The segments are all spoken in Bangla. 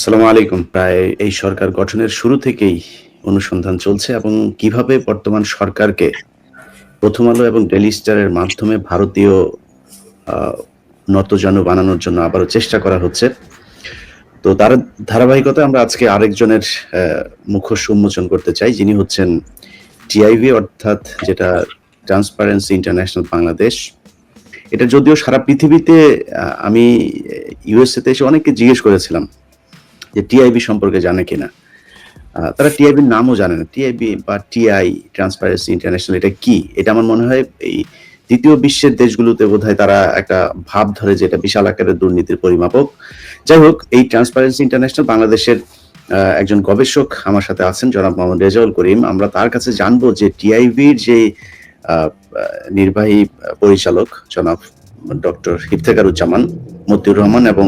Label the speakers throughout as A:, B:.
A: আসসালামু আলাইকুম। প্রায় এই সরকার গঠনের শুরু থেকেই অনুসন্ধান চলছে এবং কীভাবে বর্তমান সরকারকে প্রথম আলো এবং ডেলি স্টারের মাধ্যমে ভারতীয় নতজানু বানানোর জন্য আবারও চেষ্টা করা হচ্ছে। তো তার ধারাবাহিকতা আমরা আজকে আরেকজনের মুখোশ উন্মোচন করতে চাই। যিনি হচ্ছেন টিআইভি অর্থাৎ যেটা ট্রান্সপারেন্সি ইন্টারন্যাশনাল বাংলাদেশ এটা যদিও সারা পৃথিবীতে আমি ইউএসএ তে এসে অনেককে জিজ্ঞেস করেছিলাম যে টিআইবি সম্পর্কে জানে কিনা। তারা টিআইবির নামও জানে না। টিআইবি বা টিআই ট্রান্সপারেন্সি ইন্টারন্যাশনাল এটা কি? এটা আমার মনে হয় এই দ্বিতীয় বিশ্বের দেশগুলোতে বোধহয় তারা একটা ভাব ধরে যে এটা বিশাল আকারের দুর্নীতির পরিমাপক। যাই হোক, এই ট্রান্সপারেন্সি ইন্টারন্যাশনাল বাংলাদেশের একজন গবেষক আমার সাথে আছেন, জনাব মোহাম্মদ রেজাউল করিম। আমরা তার কাছে জানব যে টিআইবির যে নির্বাহী পরিচালক জনাব ডক্টর ইফতেকারুজ্জামান মতিউর রহমান এবং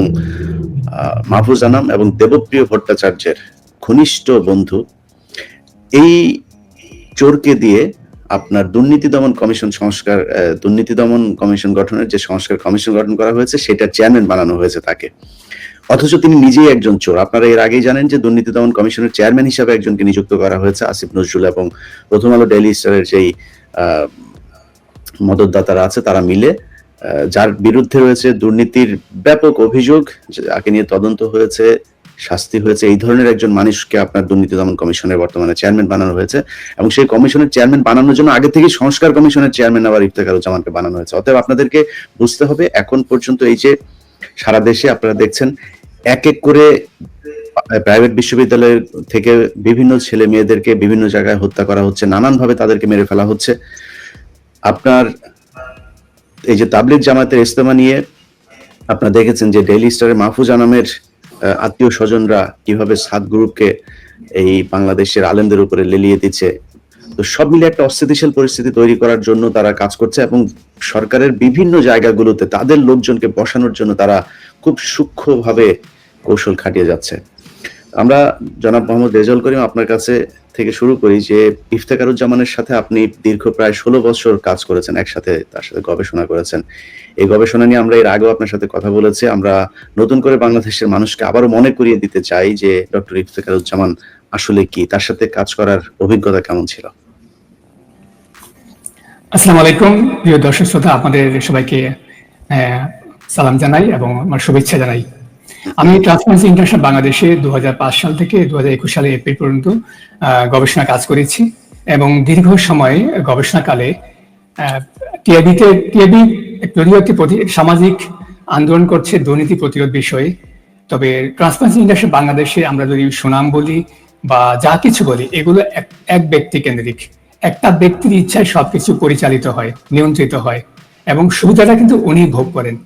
A: মাহফুজ আনাম এবং দেবপ্রিয় ভট্টাচার্যের ঘনিষ্ঠ বন্ধু, এই চোরকে দিয়ে আপনার দুর্নীতি দমন কমিশন সংস্কার দুর্নীতি দমন কমিশন গঠনের যে সংস্কার কমিশন গঠন করা হয়েছে, সেটা চেয়ারম্যান বানানো হয়েছে তাকে। অথচ তিনি নিজেই একজন চোর। আপনারা এর আগেই জানেন যে দুর্নীতি দমন কমিশনের চেয়ারম্যান হিসাবে একজনকে নিযুক্ত করা হয়েছে, আসিফ নজরুল এবং প্রথম আলো ডেইলি স্টারের যেই মদতদাতারা আছে, তারা মিলে যার বিরুদ্ধে রয়েছে দুর্নীতির ব্যাপক অভিযোগ, যাকে নিয়ে তদন্ত হয়েছে, শাস্তি হয়েছে, এই ধরনের একজন মানুষকে আপনার দুর্নীতি দমন কমিশনের বর্তমানে চেয়ারম্যান বানানো হয়েছে এবং সেই কমিশনের চেয়ারম্যান বানানোর জন্য আগে থেকে সংস্কার কমিশনের চেয়ারম্যান আবার ইফতেখারুজ্জামানকে বানানো হয়েছে। অতএব আপনাদেরকে বুঝতে হবে, এখন পর্যন্ত এই যে সারা দেশে আপনারা দেখছেন, এক এক করে প্রাইভেট বিশ্ববিদ্যালয়ের থেকে বিভিন্ন ছেলে মেয়েদেরকে বিভিন্ন জায়গায় হত্যা করা হচ্ছে, নানানভাবে তাদেরকে মেরে ফেলা হচ্ছে। আপনার এই যে তাবলিগ জামাতের ইস্তেমা নিয়ে আপনারা দেখেছেন যে ডেইলি স্টারের মাহফুজ আনামের আত্মীয় স্বজনরা কীভাবে সাত গ্রুপকে এই বাংলাদেশের আলেমদের উপরে লেলিয়ে দিচ্ছে। তো সব মিলে একটা অস্থিতিশীল পরিস্থিতি তৈরি করার জন্য তারা কাজ করছে এবং সরকারের বিভিন্ন জায়গাগুলোতে তাদের লোকজনকে বসানোর জন্য তারা খুব সূক্ষ্মভাবে কৌশল খাটিয়ে যাচ্ছে। আমরা জনাব মোহাম্মদ রেজাউল করিম আপনার কাছে থেকে শুরু করি যে ইফতেকারুজ্জামানের সাথে আপনি দীর্ঘ প্রায় ষোলো বছর কাজ করেছেন, একসাথে তার সাথে গবেষণা করেছেন। এই গবেষণা নিয়ে আমরা এর আগেও আপনার সাথে কথা বলেছি। আমরা নতুন করে বাংলাদেশের মানুষকে আবারও মনে করিয়ে দিতে চাই যে ডক্টর ইফতেকারুজ্জামান আসলে কি, তার সাথে কাজ করার অভিজ্ঞতা কেমন ছিল?
B: আসসালামু আলাইকুম, প্রিয় দর্শক শ্রোতা, আপনাদের সবাইকে সালাম জানাই এবং আমার শুভেচ্ছা জানাই। আমি ট্রান্সপারেন্সি ইন্টারন্যাশনাল বাংলাদেশে দু সাল থেকে দু সালে এপ্রিল পর্যন্ত গবেষণা কাজ করেছি এবং দীর্ঘ সময় গবেষণাকালে টিআইবিতে টিআইবি যদিও একটি সামাজিক আন্দোলন করছে দুর্নীতি প্রতিরোধ বিষয়ে। তবে ট্রান্সপারেন্সি ইন্টারন্যাশনাল বাংলাদেশে আমরা যদি সুনাম বলি বা যা কিছু বলি, এগুলো এক ব্যক্তি কেন্দ্রিক। একটা ব্যক্তির ইচ্ছায় সবকিছু পরিচালিত হয়, নিয়ন্ত্রিত হয় এবং সুবিধাটা কিন্তু উনি ভোগ করেন।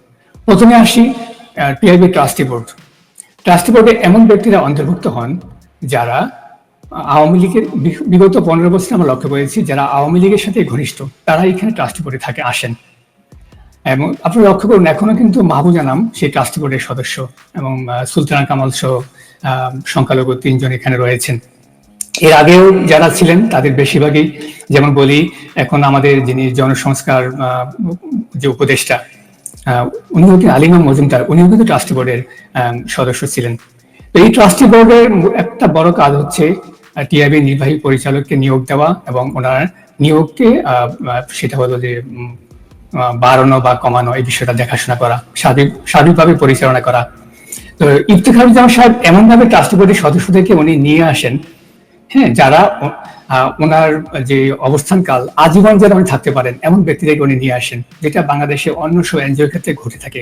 B: প্রথমে আসি টিআইবি ট্রাস্টি বোর্ড। ট্রাস্টি বোর্ডে এমন ব্যক্তিরা অন্তর্ভুক্ত হন যারা আওয়ামী লীগের বিগত পনেরো বছর আমরা লক্ষ্য করেছি, যারা আওয়ামী লীগের সাথে ঘনিষ্ঠ, তারা এখানে ট্রাস্টি বোর্ডে থাকে, আসেন। এবং আপনি লক্ষ্য করুন, এখনও কিন্তু মাহবুজা নাম সেই ট্রাস্টি বোর্ডের সদস্য এবং সুলতানা কামাল সহ সংখ্যালঘু তিনজন এখানে রয়েছেন। এর আগেও যারা ছিলেন, তাদের বেশিরভাগই যেমন বলি, এখন আমাদের যিনি জনসংস্কার যে উপদেষ্টা উনিও কিন্তু আলিমা মজুমদার। উনিও কিন্তু ট্রাস্টি বোর্ডের সদস্য ছিলেন। এই ট্রাস্টি বোর্ডের একটা বড় কাজ হচ্ছে টিআইবি নির্বাহী পরিচালককে নিয়োগ দেওয়া এবং ওনার নিয়োগকে সেটা হলো যে বাড়ানো বা কমানো এই বিষয়টা দেখাশোনা করা সার্বিক সার্বিকভাবে পরিচালনা করা। তো ইফতেখারুজ্জামান সাহেব এমন ভাবে ট্রাস্টি বোর্ডের সদস্যদেরকে উনি নিয়ে আসেন হ্যাঁ যারা ওনার যে অবস্থানকাল, আজীবন যেন উনি থাকতে পারেন, এমন ব্যক্তিদেরকে উনি নিয়ে আসেন, যেটা বাংলাদেশে অন্য সব এনজিওর ক্ষেত্রে ঘটে থাকে।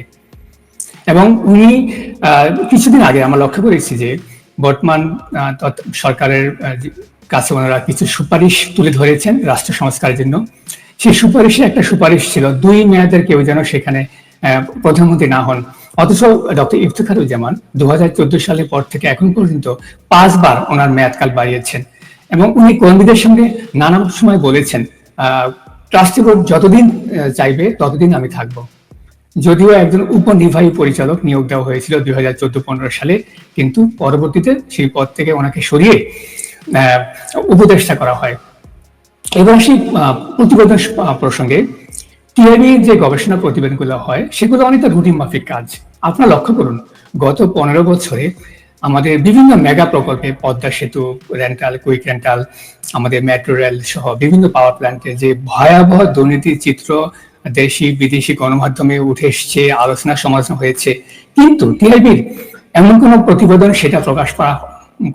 B: এবং উনি কিছুদিন আগে আমরা লক্ষ্য করেছি যে বর্তমান সরকারের কাছে ওনারা কিছু সুপারিশ তুলে ধরেছেন রাষ্ট্র সংস্কারের জন্য। সেই সুপারিশে একটা সুপারিশ ছিল, দুই মেয়াদের কেউ যেন সেখানে প্রধানমন্ত্রী না হন। অথচ ডক্টর ইফতেখারুজ্জামান দু হাজার চোদ্দ সালের পর থেকে এখন পর্যন্ত পাঁচবার ওনার মেয়াদকাল বাড়িয়েছেন। এবং উনি কর্মীদের সঙ্গে নানা সময় বলেছেন ট্রাস্টি বোর্ড যতদিন চাইবে, ততদিন আমি থাকব। যদিও একজন উপনির্বাহী পরিচালক নিয়োগ দেওয়া হয়েছিল দুই হাজার চোদ্দ পনেরো সালে, কিন্তু পরবর্তীতে সেই পদ থেকে ওনাকে সরিয়ে উপদেষ্টা করা হয়। এবার সেই প্রতিবেদন প্রসঙ্গে। টিআইবি যে গবেষণা প্রতিবেদনগুলো হয়, সেগুলো অনেকটা রুটিন মাফিক কাজ। আপনারা লক্ষ্য করুন, গত পনেরো বছরে আমাদের বিভিন্ন মেগা প্রকল্পে Padma Setu rental quick rental আমাদের মেট্রো রেল সহ বিভিন্ন পাওয়ার প্ল্যান্টে যে ভয়াবহ দুর্নীতির চিত্র দেশি, বিদেশি গণমাধ্যমে উঠে এসছে, আলোচনা সমালোচনা হয়েছে। কিন্তু টিআইবির এমন কোনো প্রতিবেদন সেটা প্রকাশ করা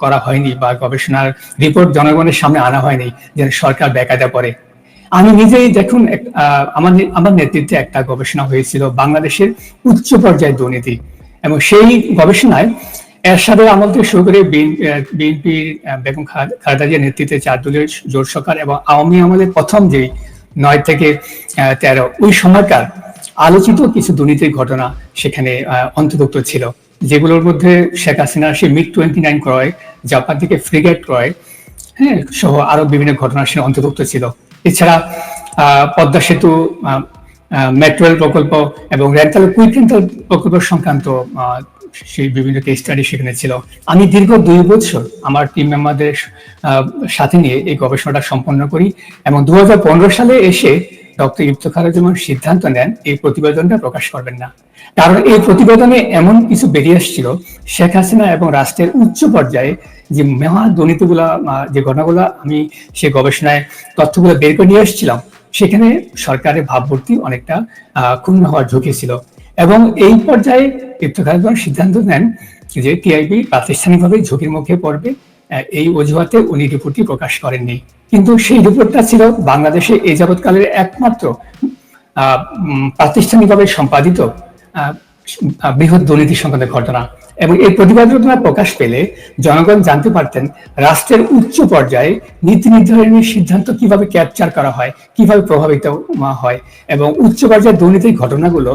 B: করা হয়নি বা গবেষণার রিপোর্ট জনগণের সামনে আনা হয়নি যে সরকার বেকায়দা করে। আমি নিজেই দেখুন আমার আমার নেতৃত্বে একটা গবেষণা হয়েছিল বাংলাদেশের উচ্চ পর্যায়ের দুর্নীতি। এবং সেই গবেষণায় এরশাদের আমল থেকে শুরু করে বিএনপি বেগম খালেদা জিয়ার নেতৃত্বে চার দলীয় জোট সরকার এবং আওয়ামী আমলের প্রথম যে নয় থেকে তেরো ওই সময়কার আলোচিত কিছু দুর্নীতির ঘটনা সেখানে অন্তর্ভুক্ত ছিল যেগুলোর মধ্যে শেখ হাসিনা সে মিগ টোয়েন্টি নাইন ক্রয় জাপান থেকে ফ্রিগেট ক্রয় হ্যাঁ সহ আরও বিভিন্ন ঘটনা সে অন্তর্ভুক্ত ছিল। এছাড়া পদ্মা সেতু আহ, আহ, মেট্রো প্রকল্প এবং রেন্টাল কুইক রেন্টাল প্রকল্প সংক্রান্ত সেই বিভিন্ন কেস স্টাডি সেখানে ছিল। আমি দীর্ঘ দুই বছর আমার টিম মেম্বারদের সাথে নিয়ে এই গবেষণাটা সম্পন্ন করি এবং দু সালে এসে ডক্টর ইফতেখারুজ্জামান সিদ্ধান্ত নেন এই প্রতিবেদনটা প্রকাশ করবেন না। কারণ এই প্রতিবেদনে এমন কিছু বেরিয়ে এসেছিল শেখ হাসিনা এবং রাষ্ট্রের উচ্চ পর্যায়ে যে মহা দুর্নীতিগুলা যে ঘটনাগুলো আমি সে গবেষণায় তথ্যগুলো বের করে নিয়ে এসেছিলাম, সেখানে সরকারের ভাবমূর্তি অনেকটা ক্ষুণ্ণ হওয়ার ঝুঁকি ছিল। এবং এই পর্যায়ে ইফতেখারুজ্জামান সিদ্ধান্ত নেন যে টিআইবি প্রাতিষ্ঠানিকভাবে ঝুঁকির মুখে পড়বে। এই অজুহাতে উনি রিপোর্টটি প্রকাশ করেননি। কিন্তু সেই রিপোর্টটা ছিল বাংলাদেশে এই যাবৎকালের একমাত্র প্রাতিষ্ঠানিকভাবে সম্পাদিত বৃহৎ দুর্নীতি সংক্রান্ত ঘটনা। এবং এই প্রতিবেদনটা প্রকাশ পেলে জনগণ জানতে পারতেন রাষ্ট্রের উচ্চ পর্যায়ে নীতি নির্ধারণের সিদ্ধান্ত কীভাবে ক্যাপচার করা হয়, কীভাবে প্রভাবিত হয়। এবং উচ্চ পর্যায়ের দুর্নীতির ঘটনাগুলো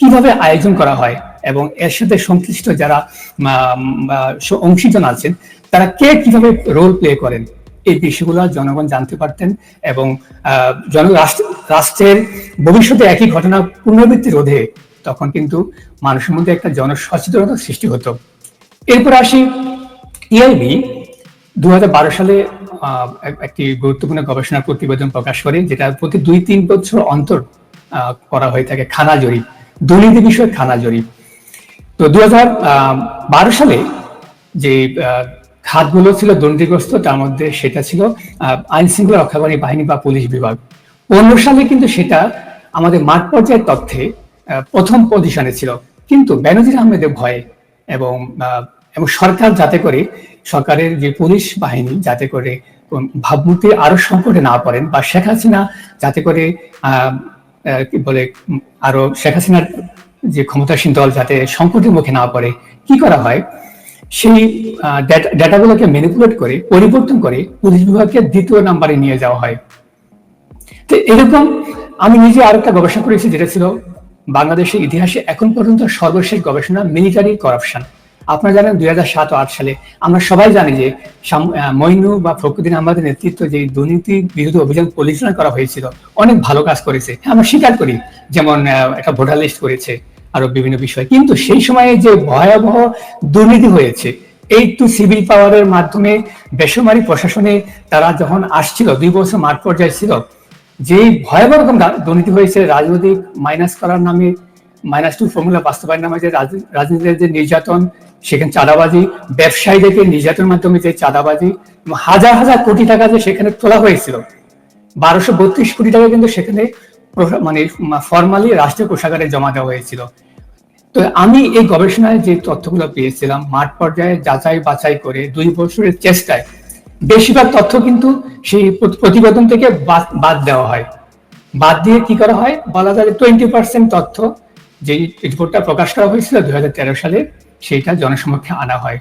B: কীভাবে আয়োজন করা হয় এবং এর সাথে সংশ্লিষ্ট যারা অংশীজন আছেন, তারা কে কীভাবে রোল প্লে করেন? এই বিষয়গুলো জনগণ জানতে পারতেন এবং জন রাষ্ট্রের ভবিষ্যতে একই ঘটনা পুনরাবৃত্তি রোধে তখন কিন্তু মানুষের মধ্যে একটা জনসচেতনতা সৃষ্টি হতো। এরপর আসি টিআইবি দু সালে একটি গুরুত্বপূর্ণ গবেষণা প্রতিবেদন প্রকাশ করে, যেটা প্রতি দুই তিন বছর অন্তর করা হয়ে থাকে, খানা জরিপ। দুর্নীতি বিষয়ে খানা জরিপ। তো দু বারো সালে যে খাতগুলো ছিল দুর্নীতিগ্রস্ত, তার মধ্যে সেটা ছিল আইন শৃঙ্খলা রক্ষাকারী বাহিনী বা পুলিশ বিভাগ। পনেরো সালে কিন্তু সেটা আমাদের মাঠ পর্যায়ের তথ্যে প্রথম পজিশনে ছিল। কিন্তু বেনজির আহমেদের ভয়ে এবং এবং সরকার যাতে করে সরকারের যে পুলিশ বাহিনী যাতে করে ভাবমূর্তি আরও সংকটে না পড়েন বা শেখ হাসিনা যাতে করে কি বলে, আরও শেখ হাসিনার যে ক্ষমতাসীন দল যাতে সংকটের মুখে না পড়ে, কি করা হয়? সেই ডেটাগুলোকে ম্যানিপুলেট করে, পরিবর্তন করে পুলিশ বিভাগকে দ্বিতীয় নাম্বারে নিয়ে যাওয়া হয়। তো এরকম আমি নিজে আরেকটা গবেষণা করেছি, যেটা ছিল বাংলাদেশের ইতিহাসে এখন পর্যন্ত সর্বশেষ গবেষণা মিলিটারি করাপশন আপনারা জানেন দুই হাজার সাত আট সালে আমরা সবাই জানি যে মইনু বা ফখরুদ্দিন আমাদের নেতৃত্ব যে দুর্নীতি বিরোধী অভিযান পরিচালনা করা হয়েছিল, অনেক ভালো কাজ করেছে। হ্যাঁ আমরা স্বীকার করি, যেমন একটা ভোটার লিস্ট করেছে আরও বিভিন্ন বিষয়। কিন্তু সেই সময়ে যে ভয়াবহ দুর্নীতি হয়েছে, এই টু সিভিল পাওয়ারের মাধ্যমে বেসরকারি প্রশাসনে তারা যখন আসছিল, দুই বছর মাঠ পর্যায়ে ছিল যে ভয়াবহ রকম দুর্নীতি হয়েছে, রাজনৈতিক মাইনাস করার নামে মাইনাস টু ফর্মুলা বাস্তবায়ন নামে যে রাজ- রাজনীতির যে নির্যাতন সেখানে চাঁদাবাজি, ব্যবসায়ীদেরকে নির্যাতনের মাধ্যমে যে চাঁদাবাজি হাজার হাজার কোটি টাকা যে সেখানে তোলা হয়েছিল, বারোশো বত্রিশ কোটি টাকা কিন্তু সেখানে মানে ফর্মালি রাষ্ট্রীয় কোষাগারে জমা দেওয়া হয়েছিল। তো আমি এই গবেষণায় যে তথ্যগুলো পেয়েছিলাম, মাঠ পর্যায়ে যাচাই বাছাই করে দুই বছরের চেষ্টায়, বেশিরভাগ তথ্য কিন্তু সেই প্রতিবেদন থেকে বাদ দেওয়া হয়। বাদ দিয়ে কি করা হয়? বলা যায় টোয়েন্টি পার্সেন্ট তথ্য যে রিপোর্টটা প্রকাশ করা হয়েছিল দুই হাজার তেরো সালে সেইটা জনসমক্ষে আনা হয়।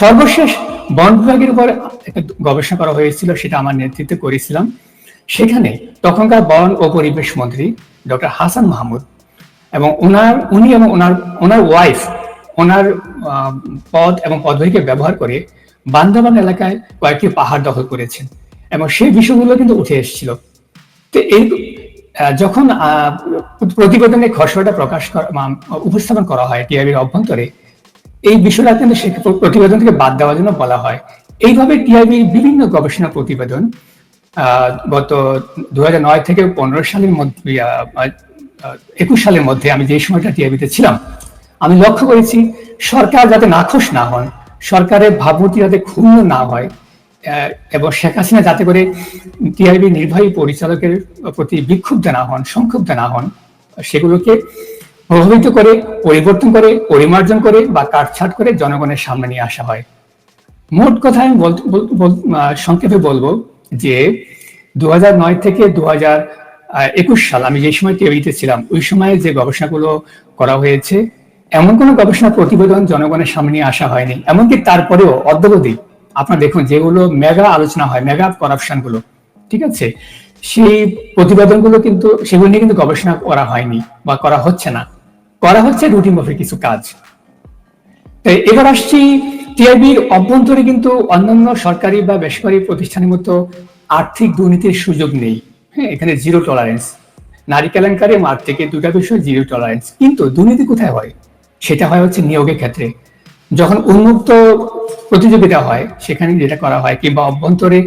B: সর্বশেষ বন বিভাগের উপর একটা গবেষণা করা হয়েছিল, সেটা আমার নেতৃত্বে করেছিলাম। সেখানে তখনকার বন ও পরিবেশ মন্ত্রী ডক্টর হাসান মাহমুদ এবং ওনার উনি এবং ওনার ওনার ওয়াইফ ওনার পদ এবং পদবীকে ব্যবহার করে বান্দাবান এলাকায় কয়েকটি পাহাড় দখল করেছেন এবং সেই বিষয়গুলো কিন্তু উঠে এসেছিল। তো এই যখন প্রতিবেদনে খসড়াটা প্রকাশ উপস্থাপন করা হয় টিআইবির অভ্যন্তরে এই বিষয়টা কিন্তু প্রতিবেদন থেকে বাদ দেওয়ার জন্য বলা হয়। এইভাবে টিআইবির বিভিন্ন গবেষণা প্রতিবেদন গত দু থেকে পনেরো সালের মধ্যে একুশ সালের মধ্যে আমি যে সময়টা টিআইবিতে ছিলাম, আমি লক্ষ্য করেছি সরকার যাতে নাখোশ না হন, সরকারের ভাবমূর্তি যাতে ক্ষুণ্ণ না হয় এবং শেখ হাসিনা যাতে করে টিআইবি নির্বাহী পরিচালকের প্রতি বিক্ষুব্ধ না হন, সংক্ষুব্ধ না হন, সেগুলোকে প্রভাবিত করে, পরিবর্তন করে, পরিমার্জন করে বা কাটছাট করে জনগণের সামনে নিয়ে আসা হয়। মোট কথা আমি সংক্ষেপে বলব যে দু থেকে দু একুশ সাল আমি যে সময় টিভিতে ছিলাম, ওই সময়ে যে গবেষণাগুলো করা হয়েছে, এমন কোনো গবেষণা প্রতিবেদন জনগণের সামনে আসা হয়নি। এমনকি তারপরেও অদ্যবধি আপনারা দেখুন যেগুলো মেগা আলোচনা হয়, মেগা করাপশনগুলো ঠিক আছে? সেই প্রতিবেদনগুলো কিন্তু, সেগুলো নিয়ে কিন্তু গবেষণা করা হয়নি বা করা হচ্ছে না। করা হচ্ছে রুটিন মাফিক কিছু কাজ। এবার আসছি টিআইবির অভ্যন্তরে কিন্তু অন্যান্য সরকারি বা বেসরকারি প্রতিষ্ঠানের মতো আর্থিক দুর্নীতির সুযোগ নেই। হ্যাঁ এখানে জিরো টলারেন্স নারী কেলেঙ্কারি এবং আর্থিকের দুটা বিষয় জিরো টলারেন্স কিন্তু দুর্নীতি কোথায় হয়? সেটা হয় হচ্ছে নিয়োগের ক্ষেত্রে। যখন উন্মুক্ত প্রতিযোগিতা হয়, সেখানে যেটা করা হয় কিংবা অভ্যন্তরে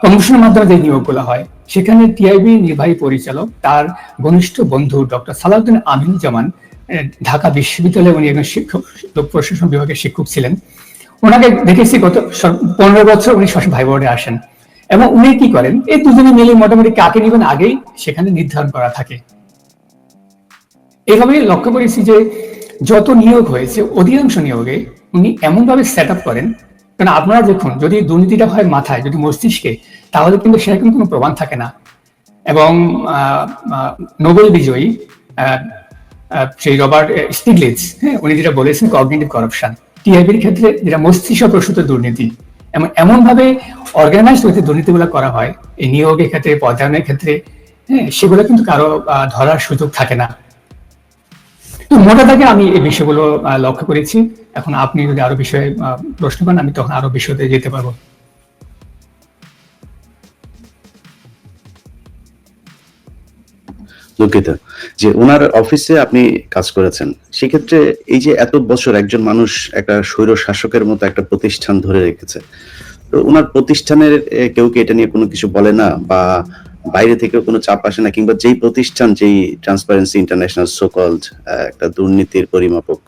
B: প্রমোশনের মাধ্যমে যে নিয়োগগুলো হয় সেখানে টিআইবি নির্বাহী পরিচালক তার ঘনিষ্ঠ বন্ধু ডক্টর সালাউদ্দিন আমিন জামান ঢাকা বিশ্ববিদ্যালয়ে উনি একজন শিক্ষক, লোক প্রশাসন বিভাগের শিক্ষক ছিলেন। ওনাকে দেখেছি গত পনেরো বছর উনি সবসময় ভাই বোর্ডে আসেন। এবং উনি কি করেন, এই দুজনে মিলে মোটামুটি কাকে নেবেন আগেই সেখানে নির্ধারণ করা থাকে। এভাবে লক্ষ্য করেছি যে যত নিয়োগ হয়েছে, অধিকাংশ নিয়োগে উনি এমনভাবে সেট আপ করেন কারণ আপনারা দেখুন, যদি দুর্নীতিটা হয় মাথায়, যদি মস্তিষ্কে তাহলে কিন্তু সেরকম কোনো প্রমাণ থাকে না। এবং নোবেল বিজয়ী সেই রবার্ট স্টিগলিজ হ্যাঁ উনি যেটা বলেছেন কগনিটিভ করাপশন টিআইবির ক্ষেত্রে যেটা মস্তিষ্ক প্রসূত দুর্নীতি এমন এমন ভাবে অর্গানাইজ হইতে দুর্নীতিগুলো করা হয়, এই নিয়োগের ক্ষেত্রে পদায়নের ক্ষেত্রে হ্যাঁ সেগুলো কিন্তু কারও ধরার সুযোগ থাকে না। তো মোটা দাগে আমি এই বিষয়গুলো লক্ষ্য করেছি। এখন আপনি যদি আরও বিষয়ে প্রশ্ন করেন, আমি তখন আরও বিষয়তে যেতে পারব।
A: দুঃখিত, যে ওনার অফিসে আপনি কাজ করেছেন। সেক্ষেত্রে এই যে এত বছর একজন মানুষ একটা স্বৈর শাসকের মতো একটা প্রতিষ্ঠান ধরে রেখেছে, তো ওনার প্রতিষ্ঠানের কেউ কি এটা নিয়ে কোনো কিছু বলে না? বা বাইরে থেকে কোনো চাপ আসে না? কিংবা যেই প্রতিষ্ঠান, যেই ট্রান্সপারেন্সি ইন্টারন্যাশনাল সোকল্ড একটা দুর্নীতির পরিমাপক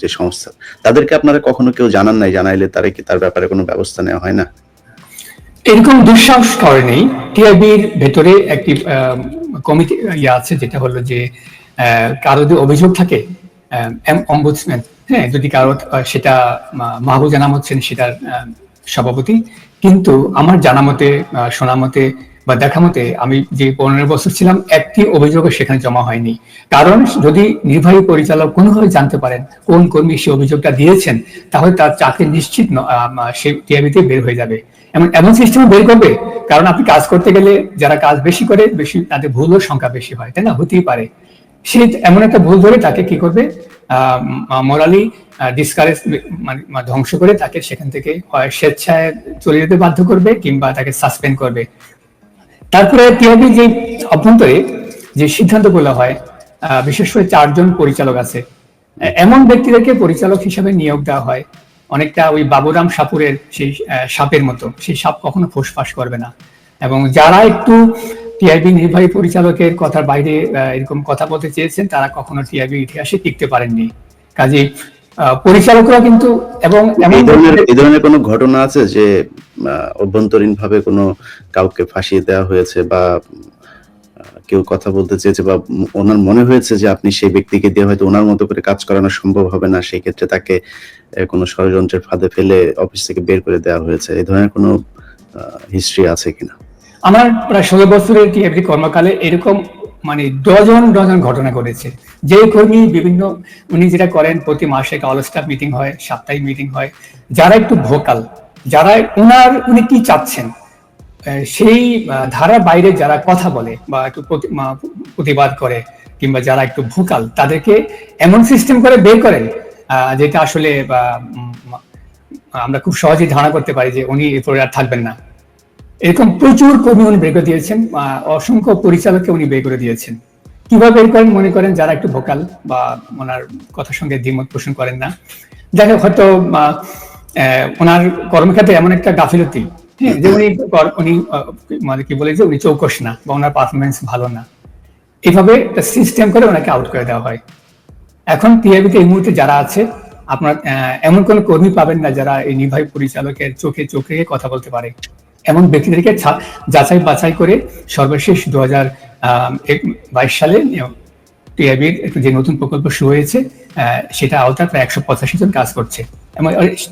A: যে সংস্থা, তাদেরকে আপনারা কখনো কেউ জানান নাই? জানাইলে তারা কি তার ব্যাপারে কোনো ব্যবস্থা নেওয়া হয় না?
B: এরকম দুঃসাহস নেই টিআইবির ভেতরে একটি কমিটি ইয়ে আছে, যেটা হলো যে কারও যদি অভিযোগ থাকে অম্বুডসম্যান হ্যাঁ যদি কারও সেটা মা- মাহবুব জানা হচ্ছেন, সেটার সভাপতি। কিন্তু আমার জানা মতে শোনা মতে বা দেখা মতে, আমি যে পনেরো বছর ছিলাম, একটি অভিযোগও সেখানে জমা হয়নি। কারণ যদি নির্বাহী পরিচালক কোনোভাবে জানতে পারেন, কোন কর্মী সে অভিযোগটা দিয়েছেন, তাহলে তার চাকরি নিশ্চিত সে টিআইবিতে বের হয়ে যাবে। এমন এমন সিস্টেম বের করবে। কারণ আপনি কাজ করতে গেলে যারা কাজ বেশি করে বেশি তাদের ভুলও সংখ্যা বেশি হয় তাই না? হতেই পারে। সে এমন একটা ভুল ধরে তাকে কি করবে? মোরালি ডিসকারেজ মানে ধ্বংস করে তাকে সেখান থেকে হয় স্বেচ্ছায় চলে যেতে বাধ্য করবে কিংবা তাকে সাসপেন্ড করবে। তারপরে টিআইবি যে অভ্যন্তরে যে সিদ্ধান্ত সিদ্ধান্তগুলো হয় আহ, বিশেষ করে চারজন পরিচালক আছে। এমন ব্যক্তিদেরকে পরিচালক হিসাবে নিয়োগ দেওয়া হয়। অনেকটা ওই বাবুরাম সাপুরের সেই সাপের মতো। সেই সাপ কখনো ফোসফাস করবে না। এবং যারা একটু টিআইবি নির্বাহী পরিচালকের কথার বাইরে এরকম কথা বলতে চেয়েছেন তারা কখনো টিআইবি ইতিহাসে টিকতে পারেননি। কাজে পরিচালকরা কিন্তু এবং এমন
A: এই ধরনের এই ধরনের কোনো ঘটনা আছে যে অভ্যন্তরীণ ভাবে কোনো কাউকে ফাঁসিয়ে দেওয়া হয়েছে বা কেউ কথা বলতে চেয়েছে বা ওনার মনে হয়েছে যে আপনি সেই ব্যক্তিকে দিয়ে হয়তো ওনার মতো করে কাজ করানো সম্ভব হবে না, সেই ক্ষেত্রে তাকে কোনো ষড়যন্ত্রের ফাঁদে ফেলে অফিস থেকে বের করে দেওয়া হয়েছে। এই ধরনের কোনো হিস্ট্রি আছে কিনা?
B: আমার প্রায় ষোলো বছরের টিএফডি কর্মকালে এরকম মানে ডজন ডজন ঘটনা ঘটেছে। যে কর্মী বিভিন্ন, উনি যেটা করেন, প্রতি মাসে অল স্টাফ মিটিং হয়, সাপ্তাহিক মিটিং হয়। যারা একটু ভোকাল যারা, উনার, উনি কি চাচ্ছেন? সেই ধারার বাইরে যারা কথা বলে বা একটু প্রতিবাদ করে কিংবা যারা একটু ভোকাল, তাদেরকে এমন সিস্টেম করে বের করেন যেটা আসলে আমরা খুব সহজেই ধারণা করতে পারি যে উনি এরপরে আর থাকবেন না। এরকম প্রচুর কর্মী উনি বের করে দিয়েছেন অসংখ্য পরিচালককে উনি বের করে দিয়েছেন। কীভাবে বের করেন মনে করেন যারা একটু ভোকাল বা ওনার কথার সঙ্গে দ্বিমত পোষণ করেন না। যাই হোক, হয়তো ওনার কর্মক্ষেত্রে এমন একটা গাফিলতি হ্যাঁ, উনি মানে কি বলে যে উনি চৌকস না বা ওনার পারফরমেন্স ভালো না। এভাবে সিস্টেম করে ওনাকে আউট করে দেওয়া হয়। এখন টিআইবিতে এই মুহূর্তে যারা আছে আপনার এমন কোন কর্মী পাবেন না যারা এই নির্বাহী পরিচালকের চোখে চোখে কথা বলতে পারে। এমন ব্যক্তিদেরকে যাচাই বাছাই করে সর্বশেষ দু হাজার বাইশ সালে টিআইবির যে নতুন প্রকল্প শুরু হয়েছে সেটা আওতায় প্রায় একশো পঁচাশি জন কাজ করছে।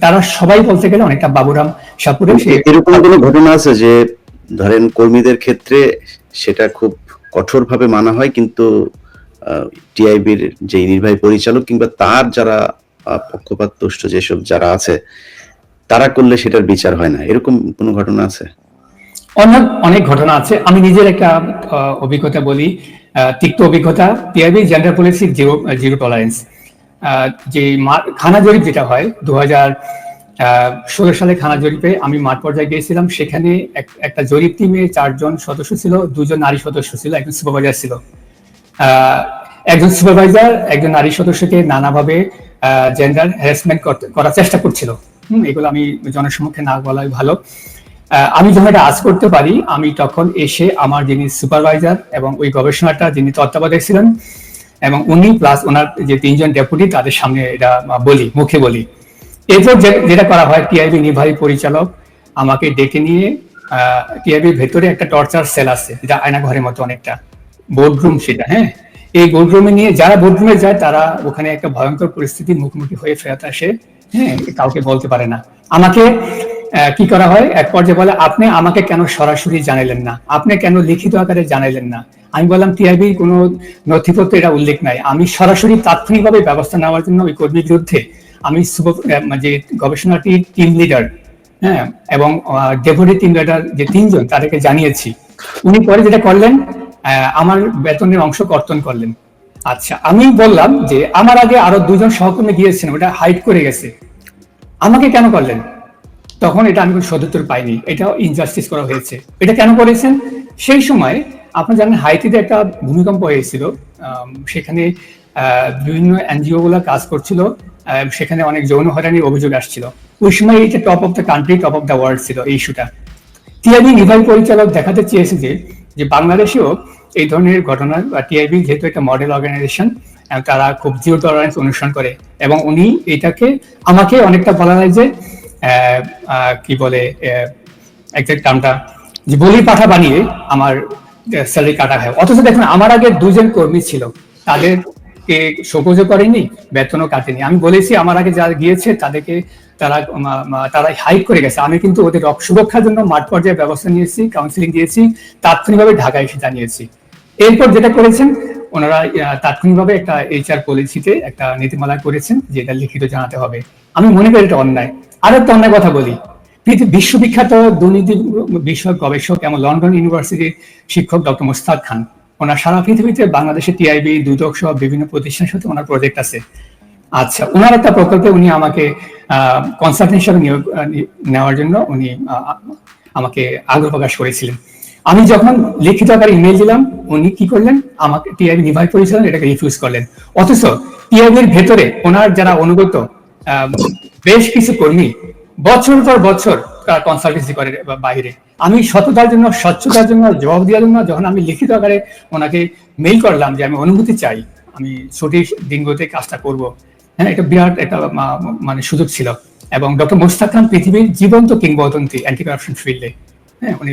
B: তারা সবাই বলতে গেলে অনেকটা বাবুরাম সাপুরে
A: এরকম কোনো ঘটনা আছে যে ধরেন কর্মীদের ক্ষেত্রে সেটা খুব কঠোরভাবে মানা হয় কিন্তু টিআইবির যে নির্বাহী পরিচালক কিংবা তার যারা আহ, পক্ষপাতদুষ্ট যেসব যারা আছে তারা করলে সেটার বিচার হয় না। এরকম কোনো ঘটনা আছে?
B: অনেক অনেক ঘটনা আছে। আমি নিজের একটা অভিজ্ঞতা বলি। তিক্ত অভিজ্ঞতা। TIB gender policy zero zero tolerance যে খানা জরিপ যেটা হয় দু হাজার ষোলো সালে খানা জরিপে আমি মাঠ পর্যায়ে গিয়েছিলাম। সেখানে একটা জরিপ টিমে চারজন সদস্য ছিল দুজন নারী সদস্য ছিল একজন সুপারভাইজার ছিল। একজন সুপারভাইজার একজন নারী সদস্যকে নানাভাবে জেন্ডার হ্যারাসমেন্ট করার চেষ্টা করছিল। হুম, এগুলো আমি জনসম্মুখে না বলাই ভালো। আমি যখন এটা আজ করতে পারি আমি তখন এসে আমার যিনি সুপারভাইজার এবং ওই গবেষণাটা যিনি তত্ত্বাবধায়ক ছিলেন এবং উনি প্লাস ওনার যে তিনজন ডেপুটি তাদের সামনে এটা বলি, মুখে বলি। এরপর যেটা করা হয় টিআইবি নির্বাহী পরিচালক আমাকে ডেকে নিয়ে টিআইবির ভেতরে একটা টর্চার সেল আছে, যেটা আয়না ঘরের মতো অনেকটা। বোর্ডরুম সেটা হ্যাঁ? এই বোর্ডরুমে নিয়ে যারা বোর্ডরুমে যায়, তারা ওখানে একটা ভয়ঙ্কর পরিস্থিতির মুখোমুখি হয়ে ফেরত আসে হ্যাঁ? কাউকে বলতে পারে না। আমাকে কি করা হয়? এক পর্যায়ে বলে, আপনি আমাকে কেন সরাসরি জানাইলেন না? আপনি কেন লিখিত আকারে জানাইলেন না? আমি বললাম টিআইবি কোনো নথিপত্র এটা উল্লেখ নাই। আমি সরাসরি তাৎক্ষণিকভাবে ব্যবস্থা নেওয়ার জন্য ওই কর্মীর বিরুদ্ধে আমি যে গবেষণাটির টিম লিডার হ্যাঁ এবং ডেপুটি টিম লিডার যে তিনজন, তাদেরকে জানিয়েছি। উনি পরে যেটা করলেন আমার বেতনের অংশ কর্তন করলেন। আচ্ছা আমি বললাম যে আমার আগে আরও দুজন সহকর্মী গিয়েছেন ওটা হাইড করে গেছে। আমাকে কেন করলেন? তখন এটা আমি কোনো সদুত্তর পাইনি। এটা ইনজাস্টিস করা হয়েছে। এটা কেন করেছেন? সেই সময় আপনি জানেন হাইতিতে একটা ভূমিকম্প হয়েছিল সেখানে বিভিন্ন এনজিও গুলা কাজ করছিল সেখানে অনেক যৌন হয়রানির অভিযোগ আসছিল। ওই সময় এটা top of the country top of the world ছিল এই ইস্যুটা টিআইবি নির্বাহী পরিচালক দেখাতে চেয়েছে যে যে বাংলাদেশেও এই ধরনের ঘটনা, বা টিআইবি যেহেতু একটা মডেল অর্গানাইজেশন তারা খুব জিরো টলারেন্স অনুসরণ করে, এবং উনি এটাকে আমাকে অনেকটা বলা হয় যে কি বলে একজাক্ট টার্মটা যে বলি পাঠা বানিয়ে আমার স্যালারি কাটা হয়। অথচ দেখুন, আমার আগে দুজন কর্মী ছিল। তাদেরকে শোকজও করেনি, বেতনও কাটেনি। আমি বলেছি, আমার আগে যারা গিয়েছে, তাদেরকে তারা তারা হাইক করে গেছে। আমি কিন্তু ওদের রক- সুরক্ষার জন্য মাঠ পর্যায়ে ব্যবস্থা নিয়েছি কাউন্সিলিং দিয়েছি, তাৎক্ষণিকভাবে ঢাকা এসে জানিয়েছি। এরপর যেটা করেছেন, ওনারা তাৎক্ষণিকভাবে একটা এইচআর পলিসিতে একটা নীতিমালা করেছেন যে এটা লিখিত জানাতে হবে। আমি মনে করি এটা অন্যায়। আর একটা অন্যায় কথা বলি। পৃথিবী বিশ্ববিখ্যাত দুর্নীতি বিষয়ক গবেষক এবং লন্ডন ইউনিভার্সিটির শিক্ষক ডক্টর মুস্তাক খান। ওনার সারা পৃথিবীতে বাংলাদেশে টিআইবি, দুদক সহ বিভিন্ন প্রতিষ্ঠানের সাথে ওনার প্রজেক্ট আছে। আচ্ছা ওনার একটা প্রকল্পে উনি আমাকে কনসালটেন্ট হিসাবে নিয়োগ নেওয়ার জন্য উনি আমাকে আগ্রহ প্রকাশ করেছিলেন। আমি যখন লিখিত আকারে ইমেল দিলাম, উনি কি করলেন? আমাকে টিআইবি নির্বাহী পরিচালন এটাকে রিফিউজ করলেন। অথচ টিআইবির ভেতরে ওনার যারা অনুগত বেশ কিছু কর্মী বছর পর বছর তারা কনসালটেন্সি করে বাইরে আমি সততার জন্য, স্বচ্ছতার জন্য, জবাব দেওয়ার জন্য যখন আমি লিখিত আকারে ওনাকে মেইল করলাম যে আমি অনুমতি চাই, আমি ছুটির দিনগুলোতে কাজটা করব। হ্যাঁ এটা বিরাট একটা মানে সুযোগ ছিল। এবং ডক্টর মোস্তাক খান পৃথিবীর জীবন্ত কিংবদন্তি অ্যান্টি কারাপশন ফিল্ডে হ্যাঁ উনি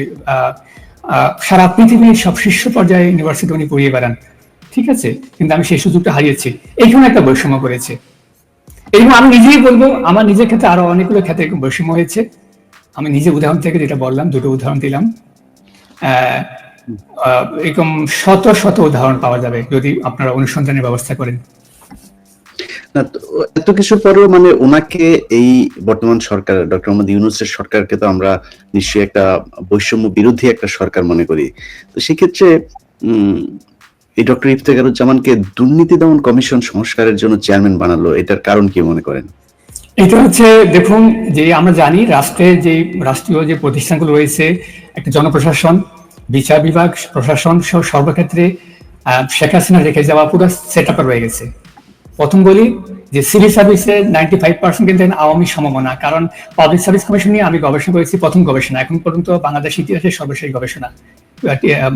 B: সারা পৃথিবীর সব শীর্ষ পর্যায়ে ইউনিভার্সিটি উনি পড়িয়ে বেড়ান। ঠিক আছে? কিন্তু আমি সেই সুযোগটা হারিয়েছি। এইখানে একটা বৈষম্য করেছে। এবং আমি নিজেই বলব, আমার নিজের ক্ষেত্রে আরও অনেকগুলো ক্ষেত্রে বৈষম্য হয়েছে। আমি নিজে উদাহরণ থেকে যেটা বললাম, দুটো উদাহরণ দিলাম। এরকম শত শত উদাহরণ পাওয়া যাবে যদি আপনারা অনুসন্ধানের ব্যবস্থা করেন।
A: না এত কিছুর পরেও মানে ওনাকে এই বর্তমান সরকার, ডক্টর মোহাম্মদ ইউনুসের সরকারকে তো আমরা নিশ্চয়ই একটা বৈষম্য বিরোধী একটা সরকার মনে করি। তো সেক্ষেত্রে এই ডক্টর ইফতেখারুজ্জামানকে দুর্নীতি দমন কমিশন সংস্কারের জন্য চেয়ারম্যান বানালো, এটার কারণ কি মনে করেন?
B: এটা হচ্ছে, দেখুন, যে আমরা জানি রাষ্ট্রের যে রাষ্ট্রীয় যে প্রতিষ্ঠানগুলো রয়েছে, একটা জনপ্রশাসন, বিচার বিভাগ, প্রশাসন সহ সর্বক্ষেত্রে শেখ হাসিনা রেখে যাওয়া পুরো সেট আপ রয়ে গেছে। প্রথম বলি যে সিভিল সার্ভিসে নাইনটি ফাইভ পার্সেন্ট কিন্তু আওয়ামী সম্ভাবনা কারণ পাবলিক সার্ভিস কমিশন নিয়ে আমি গবেষণা করেছি, প্রথম গবেষণা, এখন পর্যন্ত বাংলাদেশ ইতিহাসের সর্বশেষ গবেষণা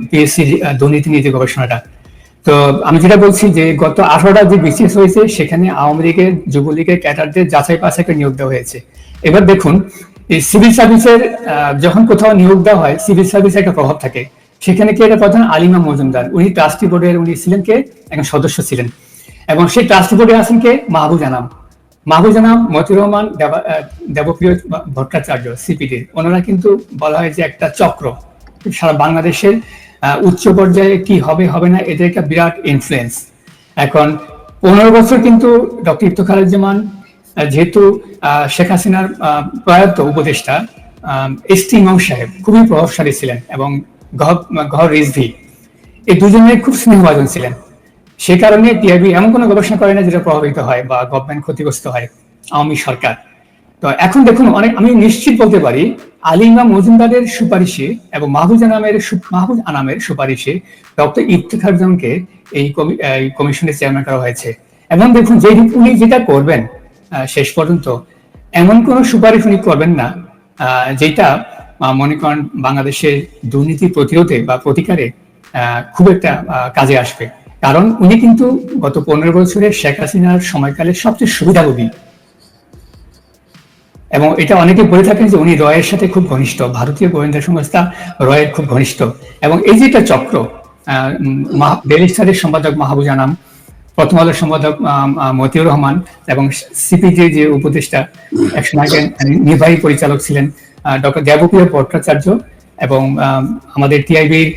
B: পিএসসি দুর্নীতি নিয়ে যে গবেষণাটা। তো আমি যেটা বলছি যে গত আঠারোটা যে বিসিএস হয়েছে, সেখানে আওয়ামী লীগের, যুবলীগের ক্যাডারদের যাচাই বাছাই করে নিয়োগ দেওয়া হয়েছে। এবার দেখুন, এই সিভিল সার্ভিসের যখন কোথাও নিয়োগ দেওয়া হয় সিভিল সার্ভিসের একটা প্রভাব থাকে। সেখানে কে এটা প্রধান? আলিমা মজুমদার। উনি ট্রাস্টি বোর্ডের উনি ছিলেন কে? একজন সদস্য ছিলেন। এবং সেই ট্রাস্টি বোর্ডে আছেন কে? মাহবুব জানাম। মাহবুব জানাম, মতিউর রহমান দেবপ্রিয় ভট্টাচার্য সিপিডির ওনারা কিন্তু বলা হয় যে একটা চক্র। সারা বাংলাদেশের উচ্চ পর্যায়ে কি হবে হবে না, এদের একটা বিরাট ইনফ্লুয়েন্স এখন পনেরো বছর কিন্তু ডক্টর ইফতেখারুজ্জামান যেহেতু শেখ হাসিনার প্রয়াত উপদেষ্টা এস টি ইমাম সাহেব খুবই প্রভাবশালী ছিলেন এবং গহর রিজভি। এই দুজনের খুব স্নেহভাজন ছিলেন। সে কারণে টিআইবি এমন কোনো গবেষণা করে না যেটা প্রভাবিত হয় বা গভর্নমেন্ট ক্ষতিগ্রস্ত হয় আওয়ামী সরকার। তো এখন দেখুন অনেক আমি নিশ্চিত বলতে পারি, আলিমা মজুমদারের সুপারিশে এবং মাহবুজ আনামের মাহবুজ আনামের সুপারিশে ডক্টর ইফতেখারজনকে এই এই কমিশনের চেয়ারম্যান করা হয়েছে। এবং দেখুন যে উনি যেটা করবেন শেষ পর্যন্ত এমন কোন সুপারিশ উনি করবেন না যেটা মনে করেন বাংলাদেশের দুর্নীতি প্রতিরোধে বা প্রতিকারে খুব একটা কাজে আসবে। কারণ উনি কিন্তু গত পনেরো বছরের শেখ হাসিনার সময়কালে সবচেয়ে সুবিধাভোগী। এবং এটা অনেকে বলে থাকেন যে উনি রয়ের সাথে খুব ঘনিষ্ঠ। ভারতীয় গোয়েন্দা সংস্থা রয়ের খুব ঘনিষ্ঠ। এবং এই যে একটা চক্র আহ, উম, স্টারের সম্পাদক মাহবুজ আনাম প্রথম আলোর সম্পাদক মতিউর রহমান এবং সিপিজি যে উপদেষ্টা একসময় নির্বাহী পরিচালক ছিলেন ডক্টর দেবপ্রিয় ভট্টাচার্য এবং আম, আমাদের টিআইবির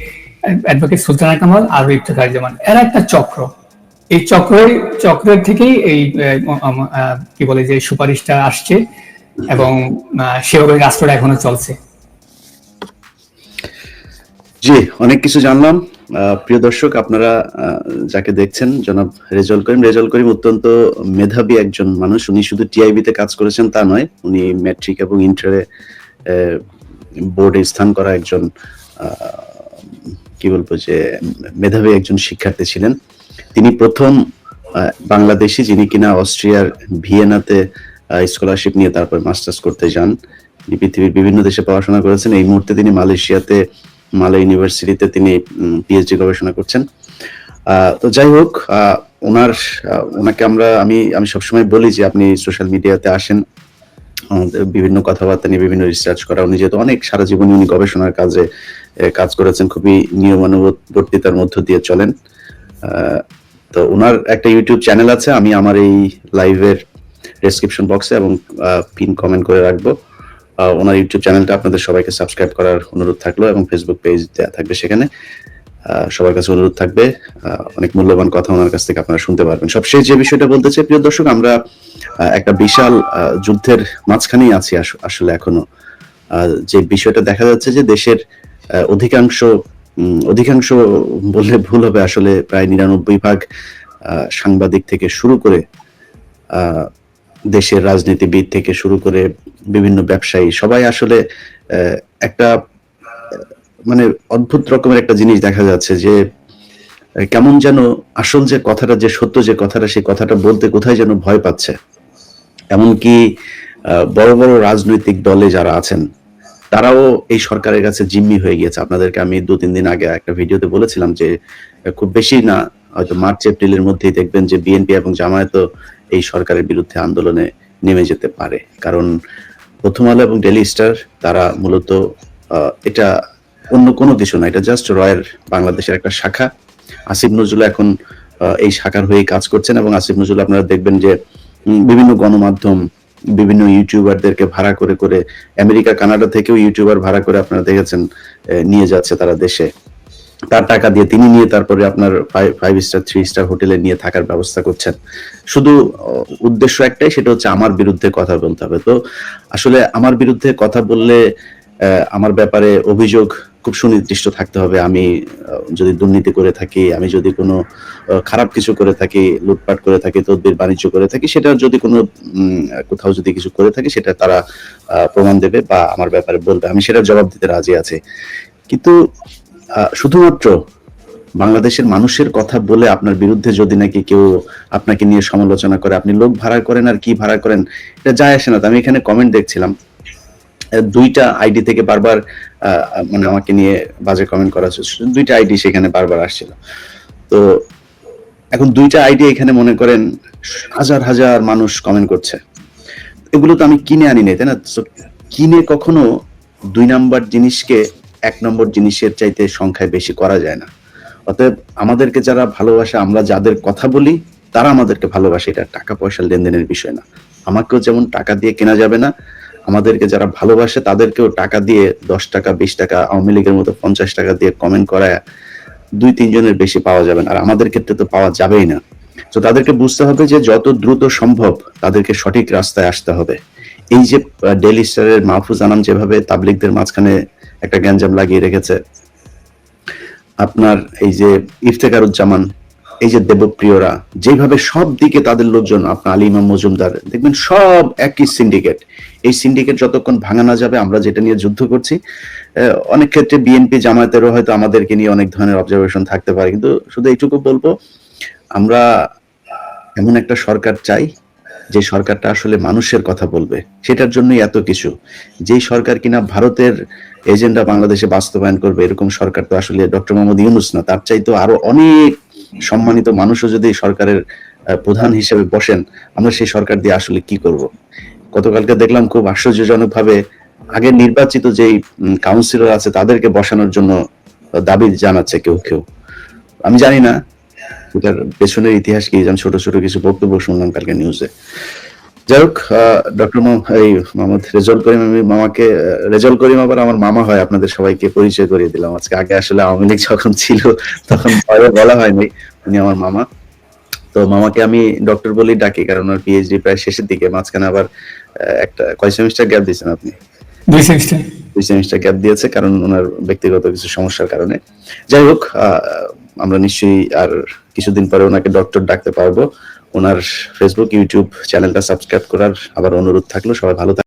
B: অ্যাডভোকেট সুলতানা কামাল আর ইফতেখার জামান এরা একটা চক্র। এই চক্রের চক্রের থেকেই এই কি বলে যে সুপারিশটা আসছে। এবং আহ, সেভাবে রাষ্ট্রটা এখনও চলছে।
A: জি অনেক কিছু জানলাম। প্রিয় দর্শক আপনারা যাকে দেখছেন জনাব রেজাউল করিম। রেজাউল করিম অত্যন্ত মেধাবী একজন মানুষ। উনি শুধু টিআইবি তে কাজ করেছেন তা নয় উনি ম্যাট্রিক এবং ইন্টারে বোর্ডে স্থান করা একজন আহ, কি বলব যে মেধাবী একজন শিক্ষার্থী ছিলেন। তিনি প্রথম আহ, বাংলাদেশি যিনি কিনা অস্ট্রিয়ার ভিয়েনাতে স্কলারশিপ নিয়ে তারপর মাস্টার্স করতে যান। পৃথিবীর বিভিন্ন দেশে পড়াশোনা করেছেন। এই মুহূর্তে তিনি মালয়েশিয়াতে, মালয় ইউনিভার্সিটিতে তিনি পিএইচডি গবেষণা করছেন। তো যাই হোক ওনার ওনাকে আমরা, আমি আমি সবসময় বলি যে আপনি সোশ্যাল মিডিয়াতে আসেন। বিভিন্ন কথাবার্তা নিয়ে বিভিন্ন রিসার্চ করা উনি যেহেতু অনেক সারা জীবনে উনি গবেষণার কাজে কাজ করেছেন, খুবই নিয়মানুবর্তিতার মধ্য দিয়ে চলেন। তো ওনার একটা ইউটিউব চ্যানেল আছে। আমি আমার এই লাইভের ডেসক্রিপশন বক্সে এবং পিন কমেন্ট করে রাখব। ওনার ইউটিউব চ্যানেলটা আপনাদের সবাইকে সাবস্ক্রাইব করার অনুরোধ থাকল এবং ফেসবুক পেজ দেওয়া থাকবে সেখানে। সবার কাছে অনুরোধ থাকবে অনেক মূল্যবান কথা ওনার কাছ থেকে আপনারা শুনতে পারবেন। সবশেষ যে বিষয়টা বলতে চাই, প্রিয় দর্শক, আমরা একটা বিশাল যুদ্ধের মাঝখানেই আছি আসলে এখনও। যে বিষয়টা দেখা যাচ্ছে যে দেশের অধিকাংশ অধিকাংশ বললে ভুল হবে, আসলে প্রায় নিরানব্বই ভাগ সাংবাদিক থেকে শুরু করে দেশের রাজনীতিবিদ থেকে শুরু করে বিভিন্ন ব্যবসায়ী, সবাই আসলে একটা মানে অদ্ভুত রকমের একটা জিনিস দেখা যাচ্ছে যে কেমন যেন আসল যে কথাটা, যে সত্য যে কথাটা, সেই কথাটা বলতে কোথায় যেন ভয় পাচ্ছে। এমনকি বড় বড় রাজনৈতিক দলে যারা আছেন, তারাও এই সরকারের কাছে জিম্মি হয়ে গিয়েছে। আপনাদেরকে আমি দু, তিন দিন আগে একটা ভিডিওতে বলেছিলাম যে, খুব বেশি না, হয়তো মার্চ, এপ্রিলের মধ্যেই দেখবেন যে, বিএনপি এবং জামায়াতও এই সরকারের বিরুদ্ধে আন্দোলনে নেমে যেতে পারে। কারণ প্রথম আলো এবং ডেলি স্টার তারা মূলত এটা অন্য কোনো কিছু না, এটা জাস্ট রয়ের বাংলাদেশের একটা শাখা। আসিফ নজরুল এখন এই শাখার হয়ে কাজ করছেন এবং আসিফ নজরুল আপনারা দেখবেন যে বিভিন্ন গণমাধ্যম, বিভিন্ন ইউটিউবারদেরকে ভাড়া করে করে আমেরিকা, কানাডা থেকেও ইউটিউবার ভাড়া করে আপনারা দেখেছেন নিয়ে যাচ্ছে তারা দেশে। তার টাকা দিয়ে তিনি নিয়ে তারপরে আপনার ফাইভ স্টার থ্রি স্টার হোটেলে নিয়ে থাকার ব্যবস্থা করছেন। শুধু উদ্দেশ্য একটাই, সেটা হচ্ছে আমার বিরুদ্ধে কথা বলতে হবে। তো আসলে আমার বিরুদ্ধে কথা বললে আমার ব্যাপারে অভিযোগ খুব সুনির্দিষ্ট থাকতে হবে। আমি যদি দুর্নীতি করে থাকি, আমি যদি কোনো খারাপ কিছু করে থাকি, লুটপাট করে থাকি, তদবির বাণিজ্য করে থাকি, সেটা যদি কোনো কোথাও যদি কিছু করে থাকি, সেটা তারা প্রমাণ দেবে বা আমার ব্যাপারে বলবে। আমি সেটার জবাব দিতে রাজি আছি। কিন্তু শুধুমাত্র বাংলাদেশের মানুষের কথা বলে আপনার বিরুদ্ধে যদি নাকি কেউ আপনাকে নিয়ে সমালোচনা করে, আপনি লোক ভাড়া করেন আর কি ভাড়া করেন, এটা যায় আসে না। আমি এখানে কমেন্ট দেখছিলাম দুইটা আইডি থেকে বারবার মানে আমাকে নিয়ে বাজে কমেন্ট করা দুইটা আইডি সেখানে বারবার আসছিল। তো এখন দুইটা আইডিয়া এখানে মনে করেন, হাজার হাজার মানুষ কমেন্ট করছে। এগুলো তো আমি কিনে আনি নাই, তাই না? কিনে কখনো দুই নাম্বার জিনিসকে এক নম্বর জিনিসের চাইতে সংখ্যায় বেশি করা যায় না। অতএব আমাদেরকে যারা ভালোবাসে, আমরা যাদের কথা বলি, তারা আমাদেরকে ভালোবাসে, এটা টাকা পয়সা লেনদেনের বিষয় না। আমাকেও যেমন টাকা দিয়ে কেনা যাবে না, আমাদেরকে যারা ভালোবাসে, তাদেরকেও টাকা দিয়ে দশ টাকা, বিশ টাকা, আওয়ামী লীগের মতো পঞ্চাশ টাকা দিয়ে কমেন্ট করায় দুই তিনজনের বেশি পাওয়া যাবে না। আর আমাদের ক্ষেত্রে তো পাওয়া যাবেই না। তো তাদেরকে বুঝতে হবে যে যত দ্রুত সম্ভব তাদেরকে সঠিক রাস্তায় আসতে হবে। এই যে ডেলি স্টারের মাহফুজ আনাম যেভাবে তাবলিকদের মাঝখানে একটা গ্যাঞ্জাম লাগিয়ে রেখেছে। আপনার এই যে ইফতেকারুজ্জামান, এই যে দেবপ্রিয়রা, যেভাবে সব দিকে তাদের লোকজন, আপনার আলী ইমাম মজুমদার, দেখবেন সব একই সিন্ডিকেট এই সিন্ডিকেট যতক্ষণ ভাঙা না যাবে, আমরা যেটা নিয়ে যুদ্ধ করছি অনেক ক্ষেত্রে বিএনপি জামায়াতেরও হয়তো আমাদেরকে নিয়ে অনেক ধরনের অবজারভেশন থাকতে পারে। কিন্তু শুধু এইটুকু বলব, আমরা এমন একটা সরকার চাই যে সরকারটা আসলে মানুষের কথা বলবে, সেটার জন্যই এত কিছু। যেই সরকার কিনা ভারতের এজেন্ডা বাংলাদেশে বাস্তবায়ন করবে, এরকম সরকার তো আসলে ডক্টর মোহাম্মদ ইউনুস না, তার চাইতো আরও অনেক সম্মানিত মানুষও যদি সরকারের প্রধান হিসেবে বসেন, আমরা সেই সরকার দিয়ে আসলে কি করব? গতকালকে দেখলাম খুব আশ্চর্যজনক ভাবে আগে নির্বাচিত যেই কাউন্সিলর আছে, তাদেরকে বসানোর জন্য দাবি জানাচ্ছে কেউ কেউ। আমি জানি না এটার পেছনের ইতিহাস কি আমি ছোট ছোট কিছু বক্তব্য শুনলাম কালকে নিউজে যাই হোক ডক্টর এই মোহাম্মদ রেজল করিম আমি মামাকে রেজল করিম আবার আমার মামা হয় আপনাদের সবাইকে পরিচয় করিয়ে দিলাম। আজকে আগে আসলে আওয়ামী লীগ যখন ছিল তখন ভয়ে বলা হয়নি উনি আমার মামা। তো মামাকে আমি ডক্টর বলেই ডাকি কারণ ওর পিএইচডি প্রায় শেষের দিকে মাঝখানে আবার একটা কয় সেমিস্টার গ্যাপ দিয়েছেন আপনি?
B: দুই সেমিস্টার
A: দুই সেমিস্টার গ্যাপ দিয়েছে কারণ ওনার ব্যক্তিগত কিছু সমস্যার কারণে। যাই হোক আহ, আমরা নিশ্চয়ই আর কিছুদিন পরে ওনাকে ডক্টর ডাকতে পারব ওনার ফেসবুক ইউটিউব চ্যানেলটা সাবস্ক্রাইব করার আবার অনুরোধ থাকল সবাই ভালো।